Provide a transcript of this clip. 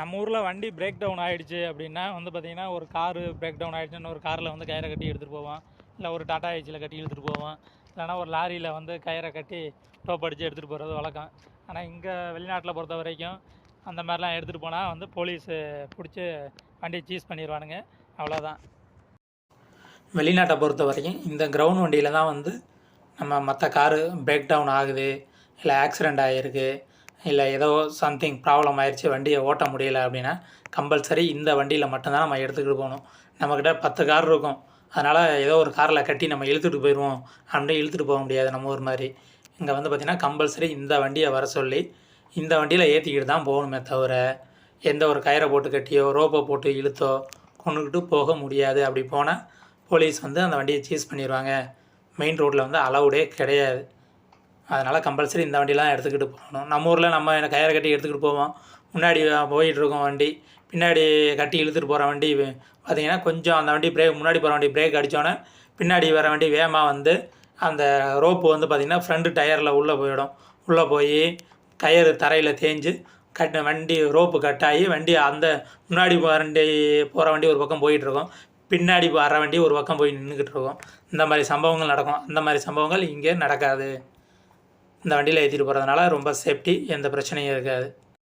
நம்ம ஊரில் வண்டி பிரேக் டவுன் ஆகிடுச்சு அப்படின்னா வந்து பார்த்திங்கன்னா ஒரு காரு பிரேக் டவுன் ஆகிடுச்சுன்னு ஒரு காரில் வந்து கயிறை கட்டி எடுத்துகிட்டு போவோம் இல்லை ஒரு டாட்டா ஏச்சியில் கட்டி எடுத்துகிட்டு போவோம் இல்லைனா ஒரு லாரியில் வந்து கயிறை கட்டி டோப் அடித்து எடுத்துகிட்டு போகிறது வழக்கம். ஆனால் இங்கே வெளிநாட்டில் பொறுத்த வரைக்கும் அந்த மாதிரிலாம் எடுத்துகிட்டு போனால் வந்து போலீஸு பிடிச்சி வண்டியை சீஸ் பண்ணிடுவானுங்க அவ்வளோதான் வெளிநாட்டை பொறுத்த வரைக்கும் இந்த கிரவுண்ட் வண்டியில் தான் வந்து நம்ம மற்ற காரு பிரேக் டவுன் ஆகுது. இல்லை ஆக்சிடெண்ட் ஆகிருக்கு இல்லை ஏதோ சம்திங் ப்ராப்ளம் ஆயிடுச்சு வண்டியை ஓட்ட முடியல அப்படின்னா கம்பல்சரி இந்த வண்டியில் மட்டும்தான் நம்ம எடுத்துக்கிட்டு போகணும். நம்மக்கிட்ட பத்து கார் இருக்கும். அதனால் ஏதோ ஒரு காரில் கட்டி நம்ம இழுத்துட்டு போயிடுவோம். அப்படின்ட்டு இழுத்துட்டு போக முடியாது நம்ம ஊர் மாதிரி. இங்கே வந்து பார்த்திங்கன்னா கம்பல்சரி இந்த வண்டியை வர சொல்லி இந்த வண்டியில் ஏற்றிக்கிட்டு தான் போகணுமே தவிர எந்த ஒரு கயிறை போட்டு கட்டியோ ரோப்பை போட்டு இழுத்தோ கொண்டுக்கிட்டு போக முடியாது. அப்படி போனால் போலீஸ் வந்து அந்த வண்டியை சீஸ் பண்ணிடுவாங்க. மெயின் ரோட்டில் வந்து அலவுடே கிடையாது. அதனால் கம்பல்சரி இந்த வண்டிலாம் எடுத்துக்கிட்டு போகணும். நம்ம ஊரில் நம்ம என்ன கயிறை கட்டி எடுத்துக்கிட்டு போவோம். முன்னாடி போயிட்டு இருக்கோம் வண்டி. பின்னாடி கட்டி இழுத்துட்டு போகிற வண்டி பார்த்தீங்கன்னா கொஞ்சம் அந்த வண்டி பிரேக் முன்னாடி போகிற வண்டி பிரேக் அடித்தோன்னே பின்னாடி வர வண்டி வேகமாக வந்து அந்த ரோப்பு வந்து பார்த்திங்கன்னா ஃப்ரண்ட் டயரில் உள்ளே போயிடும். உள்ளே போய் கயிறு தரையில் தேஞ்சு கட் வண்டி ரோப்பு கட்டாகி வண்டி அந்த முன்னாடி வண்டி போகிற வண்டி ஒரு பக்கம் போயிட்டுருக்கோம் பின்னாடி வர வண்டி ஒரு பக்கம் போய் நின்றுக்கிட்டு இருக்கும். இந்த மாதிரி சம்பவங்கள் நடக்கும். அந்த மாதிரி சம்பவங்கள் இங்கே நடக்காது. இந்த வண்டியில் ஏற்றிட்டு போகிறதுனால ரொம்ப சேஃப்டி எந்த பிரச்சனையும் இருக்காது.